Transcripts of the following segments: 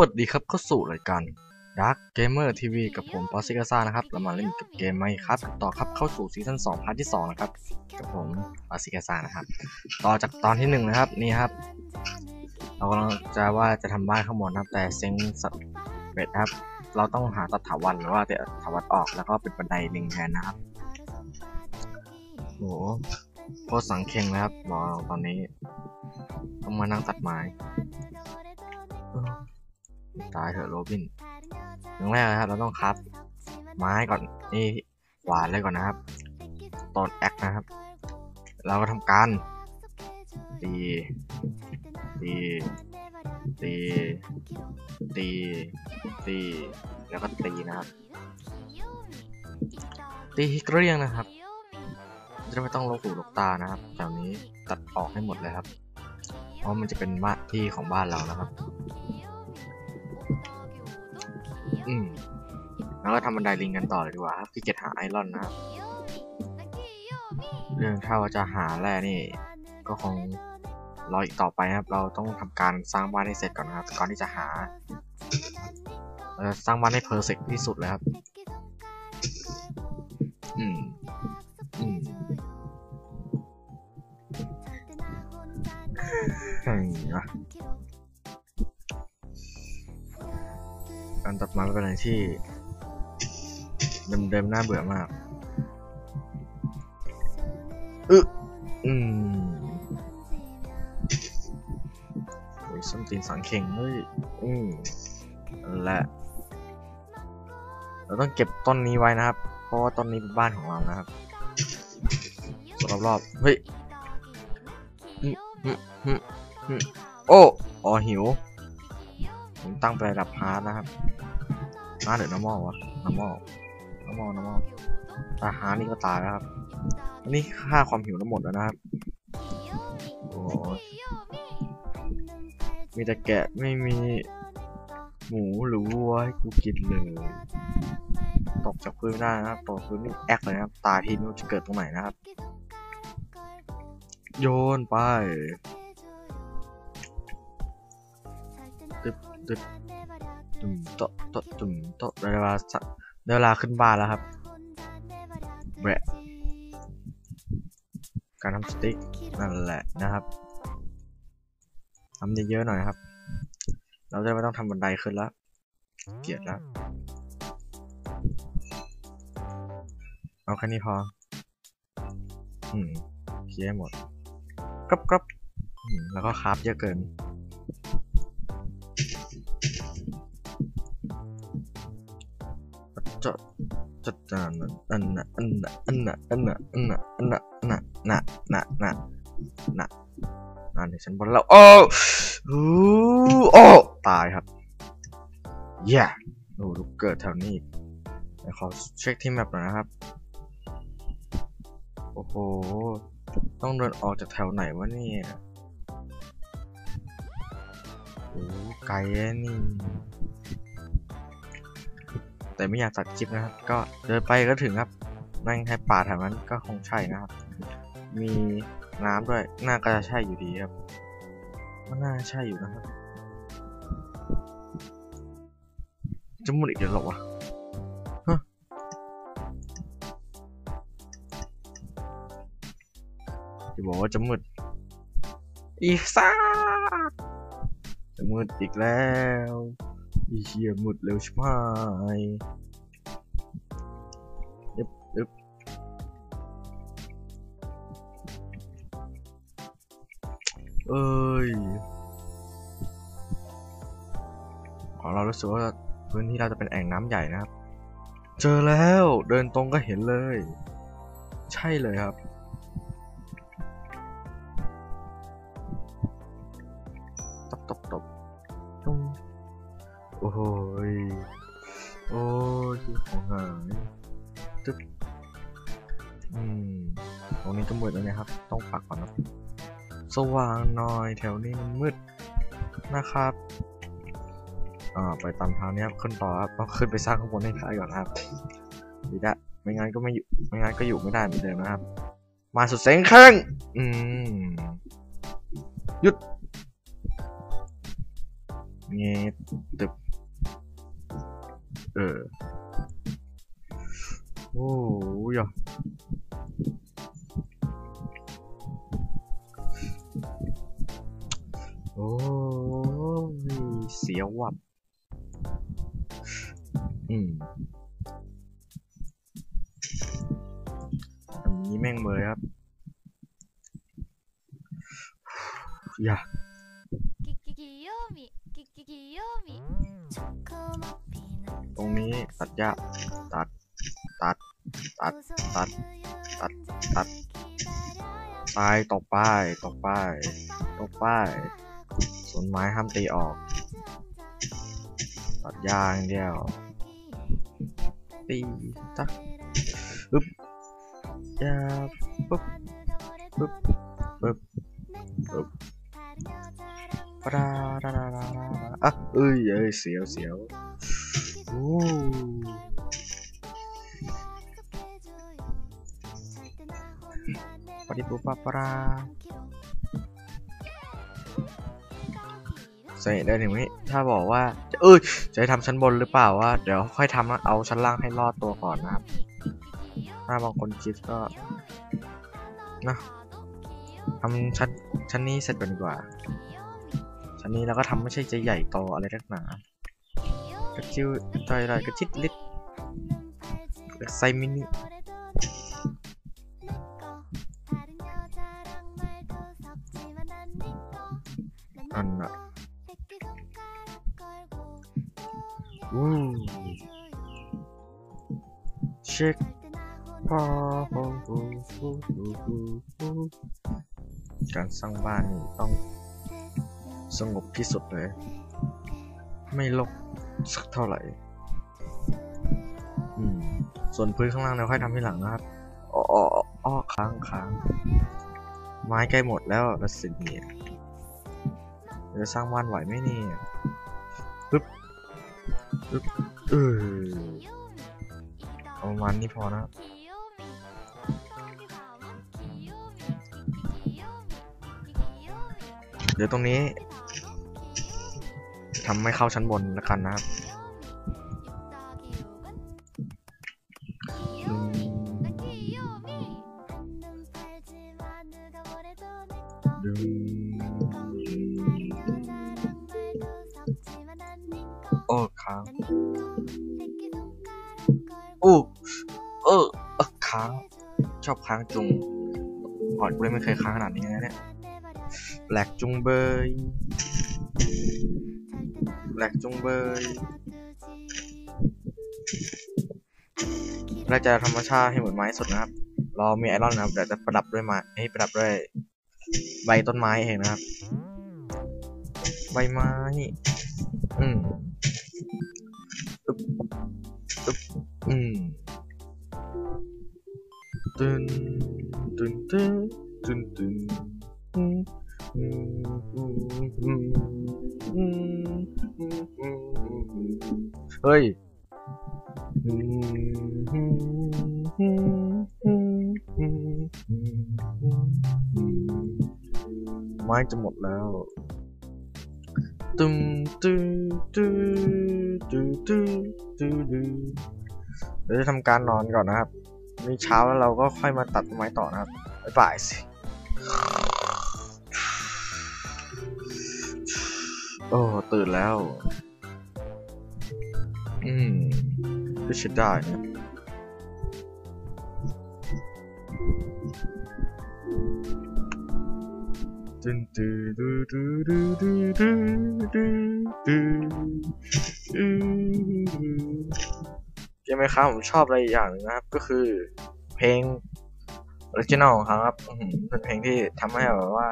วัสดีครับเข้าสู่รายการ Dark Gamer TV กับผมปอซิกาซ่านะครับเรามาเล่นกับเกมไหมครับ ต่อครับเข้าสู่ซีซั่น2พาร์ทที่ 2 นะครับ กับผมปอซิกาซ่านะครับ ต่อจากตอนที่ 1 นะครับ นี่ครับ เรากำลังจะว่าจะทำบ้านข้างบนนะครับ แต่เซ็งสเร็จนะครับ เราต้องหาตัดถาวันหรือว่าแต่ถาวันออกแล้วก็เป็นบันไดหนึ่งแทนนะครับโหโคตรสังเข่งนะครับรอตอนนี้ต้องมานั่งตัดไม้ ตายเถอะโรบินอย่างแรกนะครับ เราต้องคับ ไม้ก่อนนี่หวานเลยก่อนนะครับต้นแอคนะครับ เราก็ทำการตีตีตีตีตีแล้วก็ตีนะครับ ตีให้เกลี้ยงนะครับจะไม่ต้องลบหูลบตานะครับแถวนี้ตัดออกให้หมดเลยครับ เพราะมันจะเป็นบ้านที่ของบ้านเรานะครับ อืมแล้วก็ทำบันไดลิงกันต่อเลยดีกว่าครับที่เกียจหาไอรอนนะครับเรื่องถ้าว่าจะหาแร่นี่ ก็คงรออีกต่อไปนะครับ เราต้องทำการสร้างบ้านให้เสร็จก่อนนะครับ ก่อนที่จะหาเราจะสร้างบ้านให้เพอร์เฟกที่สุดเลยครับ อืม อืมเฮ้ยนะ การตัดไม้เป็นอะไรที่เดิมๆน่าเบื่อมากอึอืมโอ้ยส้นตีนสังเข่งเฮ้ย อืมและ เราต้องเก็บต้นนี้ไว้นะครับ เพราะว่าต้นนี้เป็นบ้านของเรานะครับ รอบๆ เฮ้ยโอ้ อ๋อหิว ผมตั้งไประดับฮาร์ดนะครับฮาร์ดหรือ normal วะ normal normal normal ถ้าฮาร์ดนี่ก็ตายแล้วครับอันนี้ค่าความหิวทั้งหมดแล้วนะครับโอ้มีแต่แกะไม่มีหมูหรือวัวให้กูกินเลยตกจากพื้นไม่ได้นะครับตกพื้นนี่แอกเลยนะครับ ตายทีไม่รู้จะเกิดตรงไหนนะครับ โยนไป ตึ๊บตึ๊บตุ่มโตะโตะตุ่มโตะได้เวลาสะได้เวลาขึ้นบ้านแล้วครับแบะการทำสติ๊กนั่นแหละนะครับทำเยอะๆหน่อยครับ เราจะไม่ต้องทำบันไดขึ้นแล้ว เกียดแล้ว เอาแค่นี้พอ อืมเคลียร์ให้หมดกรอบกรอบแล้วก็คราฟเยอะเกิน จะจะจะอันน่ะอันน่ะอันน่ะอันน่ะอันน่ะอันน่ะอันน่ะน่ะน่ะน่ะน่ะน่ะในชั้นบนแล้วโอ้โอ้โอ้ตายครับแย่โอ้ลูกเกิดแถวนี้อีกเขอเช็คที่แมปหน่อยนะครับ โอ้โห ต้องเดินออกจากแถวไหนวะเนี่ยโอ้ไกลนี่ แต่ไม่อยากตัดคลิปนะครับ ก็เดินไปก็ถึงครับนั่งแค่ป่าแถวนั้นก็คงใช่นะครับ มีน้ำด้วยน่าก็จะใช่อยู่ดีครับก็น่าใช่อยู่นะครับจะมุดอีกเดี๋ยวหรอวะจะบอกว่าจะมืดอีซ่าจะมืดอีกแล้ว อีเหี้ยมืดเร็วชิบหายยึบยึบเอ้ยของเรารู้สึกว่าพื้นที่เราจะเป็นแอ่งน้ำใหญ่นะครับ เจอแล้วเดินตรงก็เห็นเลย ใช่เลยครับ ตึ๊บอืมตรงนี้ก็มืดแล้วนะครับ ต้องปักก่อนนะสว่างหน่อยแถวนี้มันมืดนะครับอ่าไปตามทางนี้ครับขึ้นต่อครับต้องขึ้นไปสร้างข้างบนให้ได้ก่อนครับดีละไม่งั้นก็ไม่อยู่ไม่งั้นก็อยู่ไม่ได้เหมือนเดิมนะครับ มาสุดเสียงเครื่องอืมหยุดเงบตึบเออ Oo ya. Ôi, เสียวั Ừ. อืมอันนี้แม่งเบยครับ อย่า ตรงนี้ตัดยาตัด ตัด ตัด ตัด ตัด ตัด ตายตกป้ายตกป้ายตกป้ายสวนไม้ห้ามตีออก ตัดยางเดียว ตีจักปึ๊บยาปึ๊บปึ๊บปึ๊บปึ๊บปะดาดาดาดาดาอะเอ้ยเอ้ยเสียวเสียวโอ้ ปะดิปุปปะดาใส่ได้ถึงนี้ถ้าบอกว่าจะเอ้ยจะทำชั้นบนหรือเปล่าว่า เดี๋ยวค่อยทำเอาชั้นล่างให้รอดตัวก่อนนะครับ ถ้าบางคนคิดก็นะทำชั้นชั้นนี้เสร็จก่อนดีกว่า ชั้นนี้เราก็ทำไม่ใช่จะใหญ่โตอะไรนักหนากระจิ้วจอยไรกระชิดลิดไซมินิ อันน่ะวู้เช็คพอการสร้างบ้านนี่ต้องสงบที่สุดเลย ไม่ลกสักเท่าไหร่ อืม ส่วนพื้นข้างล่างเราค่อยทำที่หลังนะครับอ้ออ้ออ้อค้างค้างไม้ใกล้หมดแล้วละสิเนี่ย จะสร้างบ้านไหวไหมเนี่ยปึ๊บปึ๊บเออเอาประมาณนี้พอนะเดี๋ยวตรงนี้ทำให้เข้าชั้นบนแล้วกันนะครับ อบค้างจุงก่อนกูเลยไม่เคยค้างขนาดนี้นะเนี่ยแหลกจุงเบยแหลกจุงเบยเราจะธรรมชาติให้เหมือนไม้สดนะครับ เรามีไอรอนนะครับเดี๋ยวจะประดับด้วยไม้ให้ประดับด้วยใบต้นไม้เองนะครับ ใบไม้ อืมอึ๊บอึ๊บอืม ตึนตึนตึนตึนตึนเฮ้ยไม้จะหมดแล้วตึมตื้อตื้อตื้อตื้อตื้อตื้อเดี๋ยวจะทำการนอนก่อนนะครับ นี่เช้าแล้วเราก็ค่อยมาตัดต้นไม้ต่อนะครับบ๊ายบายสิโอ้ตื่นแล้ว อืมก็ใช้ได้นะตึนตือดูดูดูดูดูดูดู ดูเกมไหมครับผมชอบอะไรอย่างหนึงนะครับ ก็คือเพลงออริจินอลของเขาครับเป็นเพลงที่ทำให้แบบว่า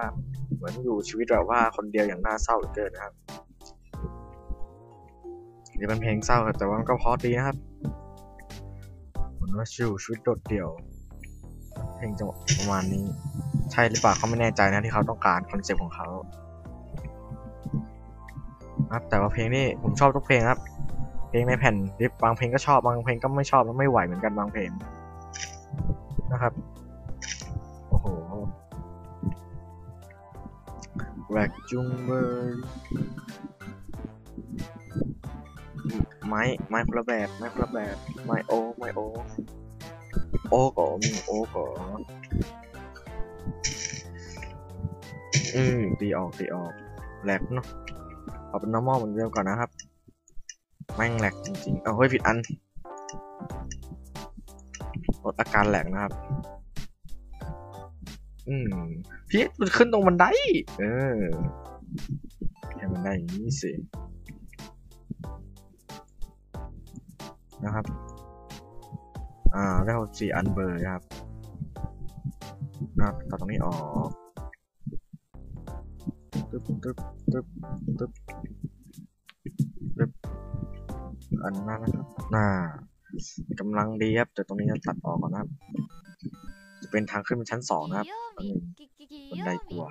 เหมือนอยู่ชีวิตแบบว่าคนเดียวอย่างน่าเศร้าเหลือเกินนะครับนี่เป็นเพลงเศร้าครับแต่ว่ามันก็เพราะดีนะครับเหมือนว่าชิวชีวิตโดดเดี่ยว เพลงจะประมาณนี้ ใช่หรือเปล่าเขาไม่แน่ใจนะที่เขาต้องการคอนเซ็ปต์ของเขาครับแต่ว่าเพลงนี้ผมชอบทุกเพลงครับ เพลงในแผ่นดิบบางเพลงก็ชอบบางเพลงก็ไม่ชอบแล้วไม่ไหวเหมือนกันบางเพลงนะครับโอ้โหแรกจุงเบยไม้ไม้คนละแบบไม้คนละแบบไม้โอไม้โอโอ้ก่อมีโอ้ก่ออืมตีออกตีออกแหลกเนาะเอาเป็น normal เหมือนเดิมก่อนนะครับ แม่งแหลกจริงๆ เอาเฮ้ยผิดอันลดอาการแหลกนะครับ อืมพี่มันขึ้นตรงบันได เออให้มันไดอย่างนี้สินะครับ อ่าได้หกสี่อันเบอร์นะครับนะครับตัดตรงนี้ออกตึ๊บตึ๊บตึ๊บตึ๊บ อันนั้นนะครับน่ากำลังดีครับแต่ตรงนี้จะตัดออกก่อนนะครับ จะเป็นทางขึ้นเป็นชั้นสองนะครับอันหนึ่งบันไดกลัว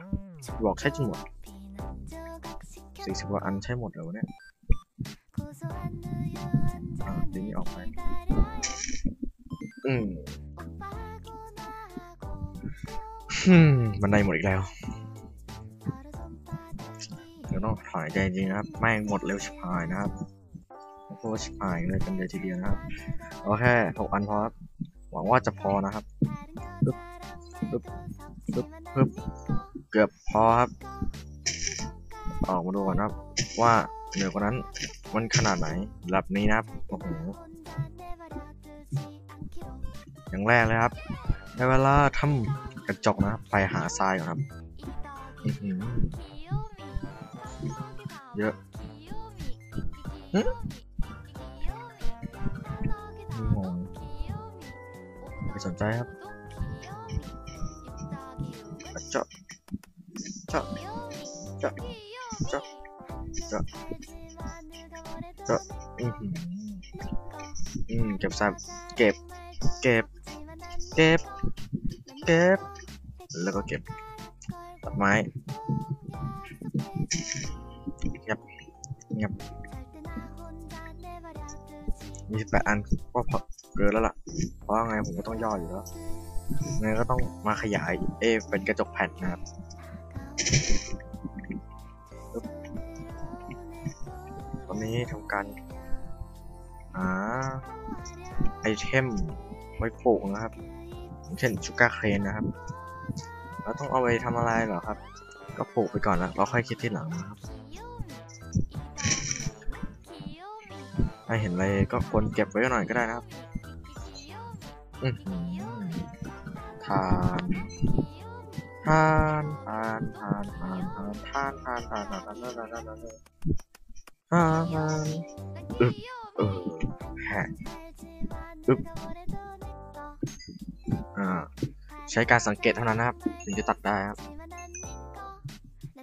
บอกใช่จริงหมดสี่สิบกว่าอันใช่หมดเลยวเนี่ยดึงนี้ออกไป อืมบันไดหมดอีกแล้วเดี๋ยวต้องถอยใจจริงนะครับ แม่งหมดเร็วชิบหายนะครับ โคตรชิบหายเลยกันเลยทีเดียวนะครับเอาแค่หกอันพอครับ หวังว่าจะพอนะครับปึ๊บปึ๊บปึ๊บปึ๊บเกือบพอครับ ออกมาดูก่อนครับ ว่าเหนือกว่านั้นมันขนาดไหนระดับนี้นะครับโอ้โหอย่างแรกเลยครับในเวลาทำกระจกนะครับ ไปหาทรายก่อนครับเยอะ ไปสนใจครับกระจกเจาะเจาะเจาะเจาะเจาะอือหืออืมเก็บทรายเก็บ เก็บ เก็บ เก็บ แล้วก็เก็บตัดไม้ บแปดอันก็พอเกินแล้วล่ะ เพราะไงผมก็ต้องย่ออยู่แล้วไงก็ต้องมาขยายเอเป็นกระจกแผ่นนะครับตอนนี้ทำการหาไอเทมไว้ปลูกนะครับ เช่นชูการ์เคนนะครับเราต้องเอาไปทำอะไรเหรอครับ ก็ปลูกไปก่อนแล้วเราค่อยคิดที่หลังนะครับ ถ้าเห็นอะไรก็ควรเก็บไว้หน่อยก็ได้นะครับอือหือทานทานทานทานทานทานทานทานทานทานทานทานทานทานทานทานทานอึบเออแฮะอึบอ่าใช้การสังเกตเท่านั้นนะครับ ถึงจะตัดได้ครับ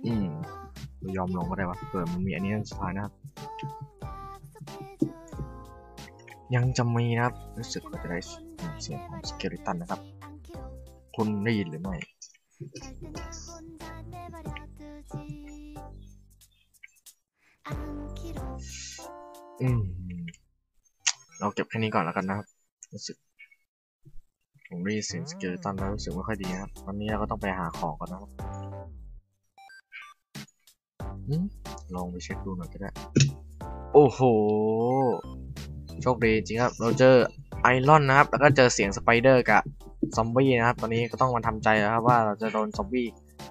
อืมเรายอมลงก็ได้วะเผื่อมันมีอันนี้อันสุดท้ายนะครับ ยังจะมีนะครับ รู้สึกว่าจะได้เสียงของสเกลิตันนะครับ คุณได้ยินหรือไม่อืมเราเก็บแค่นี้ก่อนแล้วกันนะครับ รู้สึก ผมได้ยินเสียงสเกลิตันแล้วรู้สึกไม่ค่อยดีครับ วันนี้เราก็ต้องไปหาของก่อนนะครับลองไปเช็คดูหน่อยก็ได้ โอ้โห โชคดีจริงครับ เราเจอไอรอนนะครับ แล้วก็เจอเสียงสไปเดอร์กับซอมบี้นะครับ ตอนนี้ก็ต้องมาทำใจแล้วครับว่าเราจะโดนซอมบี้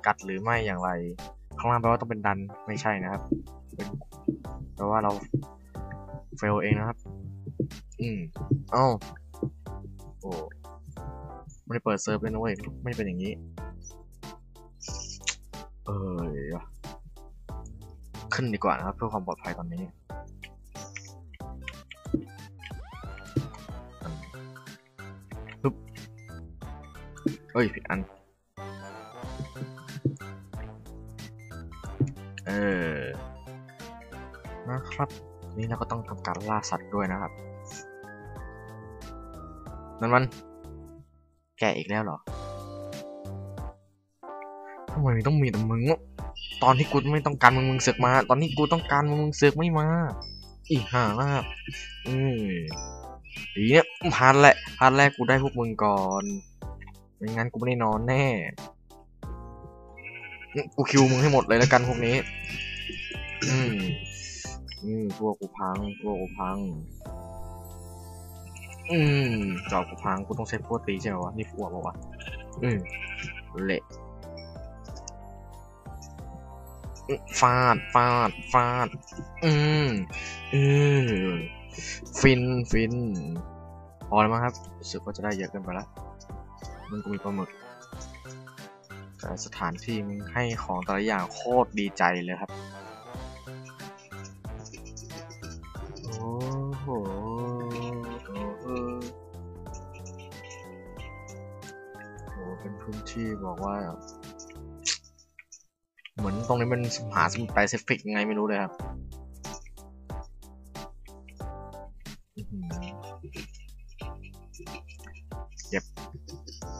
กัดหรือไม่อย่างไร ข้างล่างแปลว่าต้องเป็นดันไม่ใช่นะครับเป็นแปลว่าเราเฟลเองนะครับ อืมเอ้าโอ้ไม่ได้เปิดเซิร์ฟเลยนะเว้ยไม่เป็นอย่างนี้ เออขึ้นดีกว่านะครับ เพื่อความปลอดภัยตอนนี้ เฮ้ยผิดอัน เออ นะครับ นี่เราก็ต้องทำการล่าสัตว์ด้วยนะครับ นั่นมัน แกอีกแล้วเหรอทำไมต้องมีแต่มึงวะตอนที่กูไม่ต้องการมึงมึงเสือกมา ตอนนี้กูต้องการมึงมึงเสือกไม่มา อีห่านะครับอืมดีเนี่ยพาร์ทแหละพาร์ทแรกกูได้พวกมึงก่อน ไม่งั้นกูไม่ได้นอนแน่อืมกูคิวมึงให้หมดเลยแล้วกันพวกนี้ อืมอืมพวกกูพังพวกกูพัง อืมจอบกูพังกูต้องใช้พวกตีใช่ไหมวะ นี่พวกปะวะ อืมเละอืมฟาด ฟาด ฟาด อืมอืมฟิน ฟิน พอแล้วมั้งครับรู้สึกว่าจะได้เยอะเกินไปแล้ว มันก็มีปลาหมึกแต่สถานที่มันให้ของแต่ละอย่างโคตรดีใจเลยครับ โอ้โหโอ้โหโอ้เป็นพื้นที่บอกว่า เหมือนตรงนี้เป็นมหาสมุทรแปซิฟิกยังไงไม่รู้เลยครับ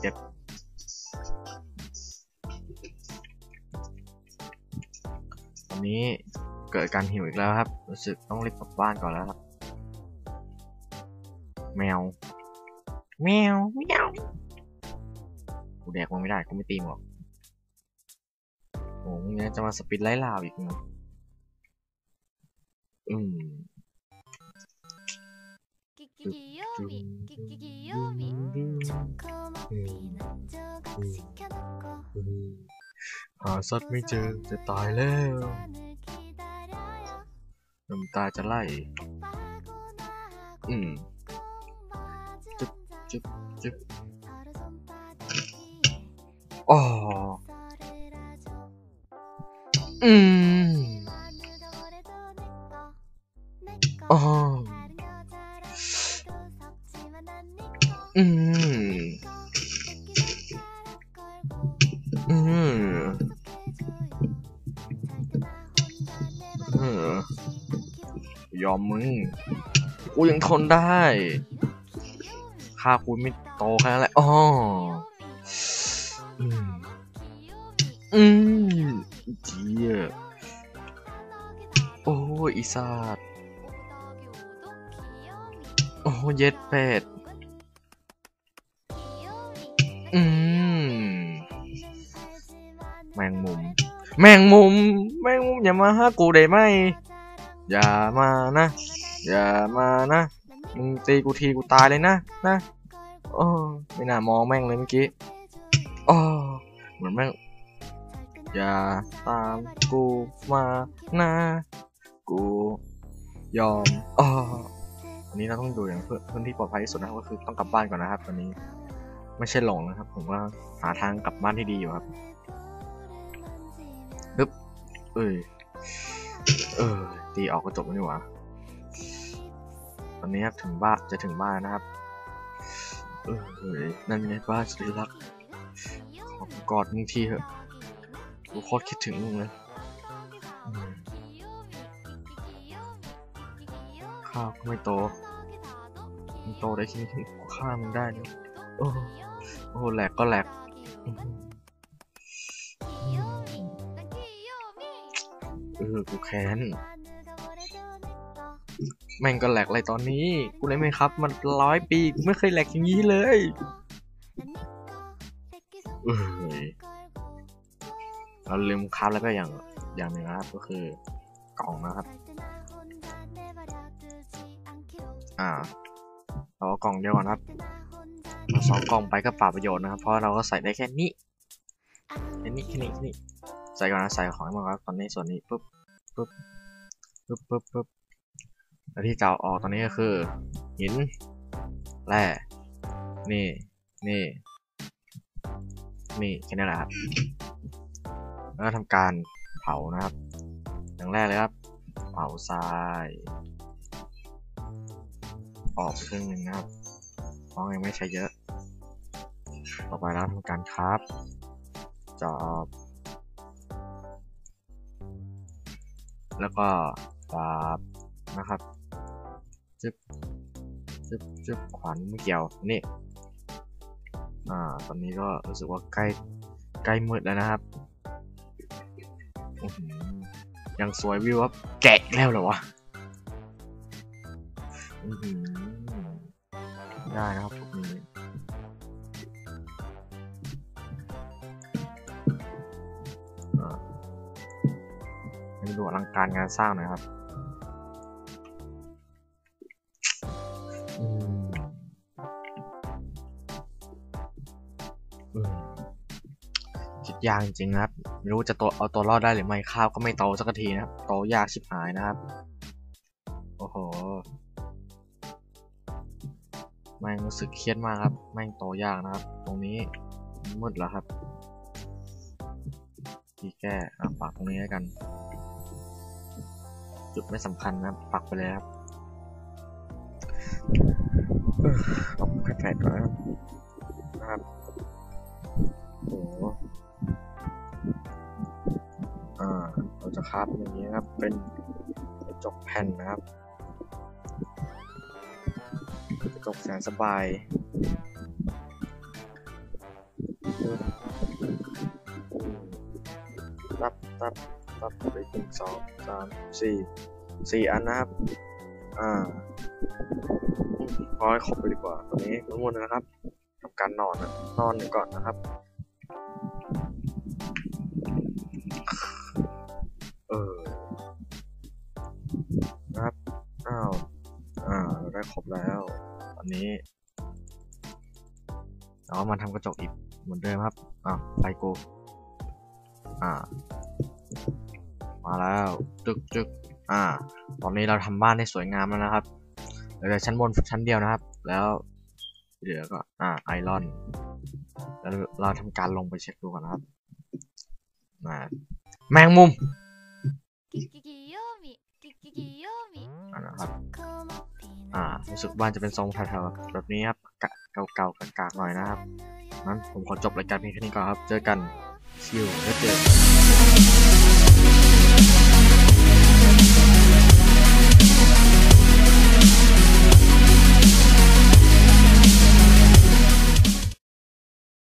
เจ็บตอนนี้เกิดการหิวอีกแล้วครับ รู้สึกต้องรีบกลับบ้านก่อนแล้วครับ แมว แมว แมว กูแดกมันไม่ได้กูไม่ตีมหรอกโอ้โหงี้จะมาสปิดไล่ลาวอีกนะอืมกิกิกโยม หาสัตว์ไม่เจอจะตายแล้วน้ำตาจะไหลอืมจึ๊บจึ๊บจึ๊บอ๋ออืมอ๋อ มึง กูยังทนได้ค่ากูไม่โตแค่นั้นแหละอ๋ออืมอืมเจียโอ้อีสัตว์โอ้เย็ดเป็ดอืมแมงมุม แมงมุม แมงมุมอย่ามาหากูได้ไหม อย่ามานะ อย่ามานะ มึงตีกูทีกูตายเลยนะ นะโอ้ไม่น่ามองแม่งเลยเมื่อกี้โอ้เหมือนแม่ง อย่าตามกูมานะ กูยอมอ๋ออันนี้เราต้องดูอย่างเพื่อพื้นที่ปลอดภัยที่สุดนะครับก็คือต้องกลับบ้านก่อนนะครับตอนนี้ ไม่ใช่หลงนะครับ ผมว่าหาทางกลับบ้านที่ดีอยู่ครับปึ๊บเอ้ยเออ ตีออกก็จบแล้วนี่หว่าตอนนี้ครับถึงบ้านจะถึงบ้านนะครับเออ้ยนั่นไงบ้านสุดรักขอกอดมึงทีเถอะกูโคตรคิดถึงมึงเลยข้าวก็ไม่โตมึงโตได้แค่นี้กูฆ่ามึงได้เนี่ยโอ้โอ้แหลกก็แหลกเออกูแค้น แม่งก็แหลกอะไรตอนนี้กูเล่นไหมครับ มันร้อยปีกูไม่เคยแหลกอย่างนี้เลยเอ้ยเราลืมครับแล้วก็อย่างอย่างหนึ่งนะครับ ก็คือกล่องนะครับ อ่าเราเอากล่องเดียวก่อนครับเอาสองกล่องไปก็เปล่าประโยชน์นะครับ เพราะเราก็ใส่ได้แค่นี้แค่นี้แค่นี้แค่นี้ใส่ก่อนนะใส่ของให้หมดครับ ตอนนี้ส่วนนี้ปุ๊บปุ๊บปุ๊บปุ๊บปุ๊บ แล้วที่จะเอาออกตอนนี้ก็คือ หินแร่นี่นี่นี่แค่นี้แหละครับแล้วทำการเผานะครับอย่างแรกเลยครับ เผาทราย ออกไปครึ่งหนึ่งนะครับเพราะยังไม่ใช้เยอะ ต่อไปแล้วทำการครับจอบแล้วก็ดาบนะครับ จึ๊บจึ๊บจึ๊บขวานไม่เกี่ยวนี่อ่าตอนนี้ก็รู้สึกว่าใกล้ใกล้มืดแล้วนะครับยังสวยวิวว่าแกะแล้วเหรอวะได้นะครับพวกนี้อ่าให้ดูอลังการงานสร้างหน่อยครับ ยากจริงนะครับ ไม่รู้จะตัวเอาตัวรอดได้หรือไม่ข้าวก็ไม่โตสักทีนะครับโตยากชิบหายนะครับ โอ้โหแม่งรู้สึกเครียดมากครับแม่งโตยากนะครับ ตรงนี้มืดแล้วครับที่แก้อะปักตรงนี้แล้วกัน จุดไม่สำคัญนะปักไปเลยครับเอ้อเอาแผลก่อนนะครับ นะครับ เป็นกระจกแผ่นนะครับกระจกแสนสบายตับตับตับไปหนึ่งสองสามสี่สี่อันนะครับ อ่าพอให้ครบไปดีกว่าตรงนี้ทั้งหมดนะครับทำการนอนนะนอนก่อนนะครับันนี้อ๋อมาทำกระจกอีกเหมือนเดิมครับอะไปโกอ่า มาแล้วจึกจึกอ่า ตอนนี้เราทำบ้านให้สวยงามแล้วนะครับเหลือชั้นบนชั้นเดียวนะครับ แล้วเหลือก็อ่าไอรอน แล้วเราทำการลงไปเช็คดูก่อนนะครับมาแมงมุมนะครับ อ่ารู้สึกบ้านจะเป็นทรงแถวๆแบบนี้ครับกะเก่าๆกากๆหน่อยนะครับนั้นผมขอจบรายการเพียงแค่นี้ก่อนครับ เจอกันชิวแล้วเจอ